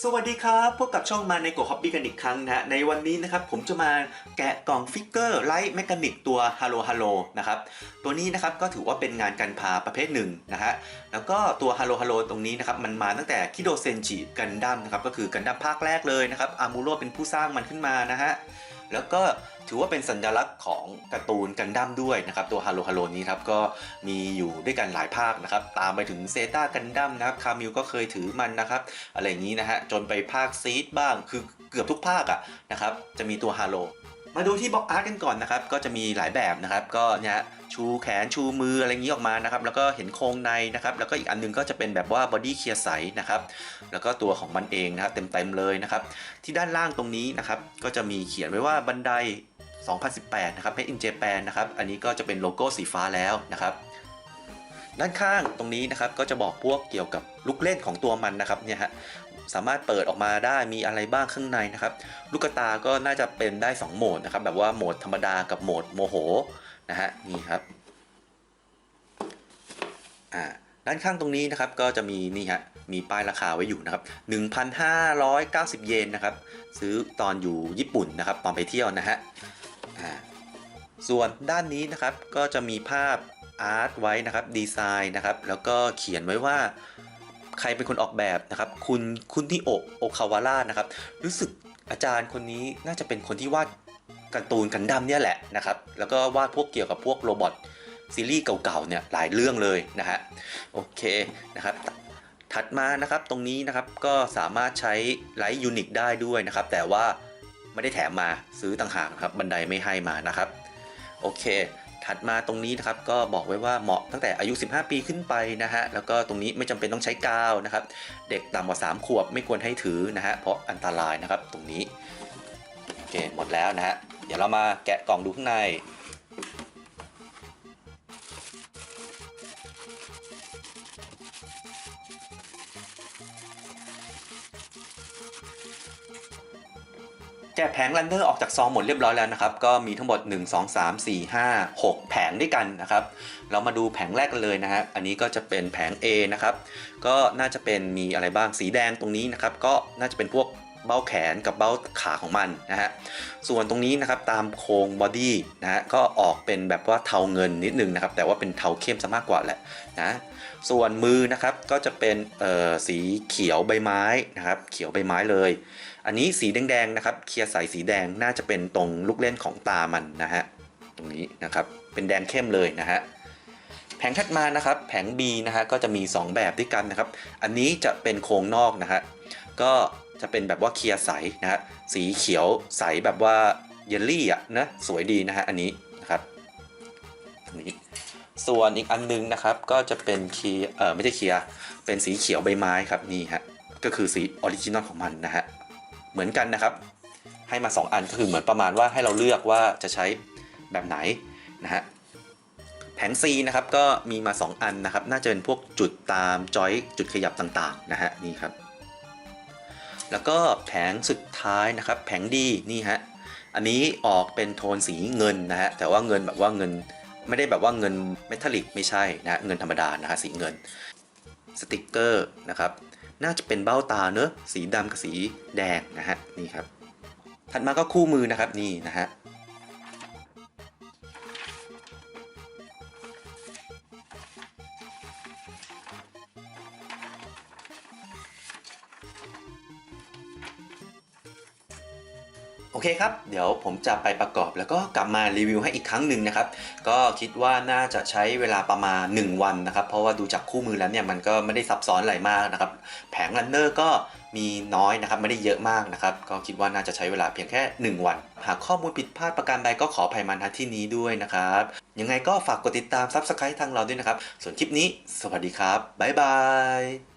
สวัสดีครับ พบกับช่องมาในโกฮอบบี้กันอีกครั้งนะในวันนี้นะครับผมจะมาแกะกล่องฟิกเกอร์ไลท์แมกนิกตัวฮัลโลฮัลโลนะครับตัวนี้นะครับก็ถือว่าเป็นงานกันพาประเภทหนึ่งนะฮะแล้วก็ตัวฮัลโลฮัลโลตรงนี้นะครับมันมาตั้งแต่คิโดเซนจิกันดั้มนะครับก็คือกันดั้มภาคแรกเลยนะครับอามูโรเป็นผู้สร้างมันขึ้นมานะฮะ แล้วก็ถือว่าเป็นสัญลักษณ์ของการ์ตูนกันดั้มด้วยนะครับ ตัวฮาโลฮาโลนี้ครับก็มีอยู่ด้วยกันหลายภาคนะครับ ตามไปถึงเซตากันดั้มนะครับคามิลก็เคยถือมันนะครับ อะไรอย่างนี้นะฮะจนไปภาคซีดบ้างคือเกือบทุกภาคอะนะครับจะมีตัวฮาโล มาดูที่บล็อกอาร์ตกันก่อนนะครับ ก็จะมีหลายแบบนะครับ ก็เนี่ยชูแขนชูมืออะไรอย่างนี้ออกมานะครับ แล้วก็เห็นโครงในนะครับ แล้วก็อีกอันหนึงก็จะเป็นแบบว่าบอดี้เคลียร์ใสนะครับ แล้วก็ตัวของมันเองนะครับเต็มๆเลยนะครับ ที่ด้านล่างตรงนี้นะครับ ก็จะมีเขียนไว้ว่าบันได 2018 นะครับ Made in Japan นะครับ อันนี้ก็จะเป็นโลโก้สีฟ้าแล้วนะครับด้านข้างตรงนี้นะครับก็จะบอกพวกเกี่ยวกับลูกเล่นของตัวมันนะครับเนี่ยฮะ สามารถเปิดออกมาได้มีอะไรบ้างข้างในนะครับลูกตาก็น่าจะเป็นได้ 2 โหมดนะครับแบบว่าโหมดธรรมดากับโหมดโมโหนะฮะนี่ครับอ่าด้านข้างตรงนี้นะครับก็จะมีนี่ฮะมีป้ายราคาไว้อยู่นะครับ 1,590 เยนนะครับ ซื้อตอนอยู่ญี่ปุ่นนะครับ ตอนไปเที่ยวนะฮะส่วนด้านนี้นะครับก็จะมีภาพอาร์ตไว้นะครับดีไซน์นะครับ แล้วก็เขียนไว้ว่า ใครเป็นคนออกแบบนะครับ คุณคุณที่โอโอคาวาร่านะครับ รู้สึกอาจารย์คนนี้น่าจะเป็นคนที่วาดการ์ตูนกันดั้มเนี่ยแหละนะครับ แล้วก็วาดพวกเกี่ยวกับพวกโรบอทซีรีส์เก่าๆเนี่ยหลายเรื่องเลยนะฮะโอเคนะครับถัดมานะครับตรงนี้นะครับก็สามารถใช้ไลท์ยูนิคได้ด้วยนะครับ แต่ว่าไม่ได้แถมมาซื้อต่างหากนะครับบันไดไม่ให้มานะครับ โอเค ถัดมาตรงนี้นะครับก็บอกไว้ว่าเหมาะตั้งแต่อายุ 15 ปีขึ้นไปนะฮะแล้วก็ตรงนี้ไม่จำเป็นต้องใช้กาวนะครับ เด็กต่ำกว่า 3 ขวบไม่ควรให้ถือนะฮะเพราะอันตรายนะครับตรงนี้โอเคหมดแล้วนะฮะเดี๋ยวเรามาแกะกล่องดูข้างใน แกะแผงลันเนอร์ออกจากซองหมดเรียบร้อยแล้วนะครับ ก็มีทั้งหมด 1 2 3 4 5 6 แผงด้วยกันนะครับ เรามาดูแผงแรกกันเลยนะฮะ อันนี้ก็จะเป็นแผง A นะครับ ก็น่าจะเป็นมีอะไรบ้าง สีแดงตรงนี้นะครับ ก็น่าจะเป็นพวก เบ้าแขนกับเบ้าขาของมันนะฮะส่วนตรงนี้นะครับตามโครงบอดี้นะฮะก็ออกเป็นแบบว่าเทาเงินนิดนึงนะครับแต่ว่าเป็นเทาเข้มซะมากกว่าแหละนะส่วนมือนะครับก็จะเป็นเอ่อสีเขียวใบไม้นะครับเขียวใบไม้เลย อันนี้สีแดงๆนะครับเคลียร์ใสสีแดงน่าจะเป็นตรงลูกเล่นของตามันนะฮะตรงนี้นะครับเป็นแดงเข้มเลยนะฮะแผงถัดมานะครับแผง B นะฮะก็จะมี 2 แบบด้วยกันนะครับ อันนี้จะเป็นโครงนอกนะฮะก็ จะเป็นแบบว่าเคลียร์ใสนะฮะสีเขียวใสแบบว่าเยลลี่อะนะสวยดีนะฮะอันนี้นะครับตรงนี้ส่วนอีกอันนึงนะครับก็จะเป็นเคลียร์เออไม่ใช่เคลียร์เป็นสีเขียวใบไม้ครับนี่ฮะก็คือสีออริจินอลของมันนะฮะเหมือนกันนะครับ ให้มา 2 อันก็คือเหมือนประมาณว่าให้เราเลือกว่าจะใช้แบบไหนนะฮะแผง C นะครับก็มีมา 2 อันนะครับ น่าจะเป็นพวกจุดตามจอยจุดขยับต่างๆนะฮะนี่ครับ แล้วก็แผงสุดท้ายนะครับ แผงดีนี่ฮะอันนี้ออกเป็นโทนสีเงินนะฮะแต่ว่าเงินแบบว่าเงินไม่ได้แบบว่าเงินเมทัลลิกไม่ใช่นะเงินธรรมดานะฮะสีเงินสติกเกอร์นะครับน่าจะเป็นเบ้าตาเนอะสีดำกับสีแดงนะฮะนี่ครับถัดมาก็คู่มือนะครับนี่นะฮะ เคครับ เดี๋ยวผมจะไปประกอบแล้วก็กลับมารีวิวให้อีกครั้งหนึ่งนะครับ ก็คิดว่าน่าจะใช้เวลาประมาณ 1 วันนะครับ เพราะว่าดูจากคู่มือแล้วเนี่ยมันก็ไม่ได้ซับซ้อนอะไรมากนะครับ แผงรันเนอร์ก็มีน้อยนะครับ ไม่ได้เยอะมากนะครับ ก็คิดว่าน่าจะใช้เวลาเพียงแค่ 1 วัน หากข้อมูลผิดพลาดประการใดก็ขออภัยมาณที่นี้ด้วยนะครับ ยังไงก็ฝากกดติดตามซับสไครต์ทางเราด้วยนะครับ ส่วนคลิปนี้ สวัสดีครับบ๊ายบาย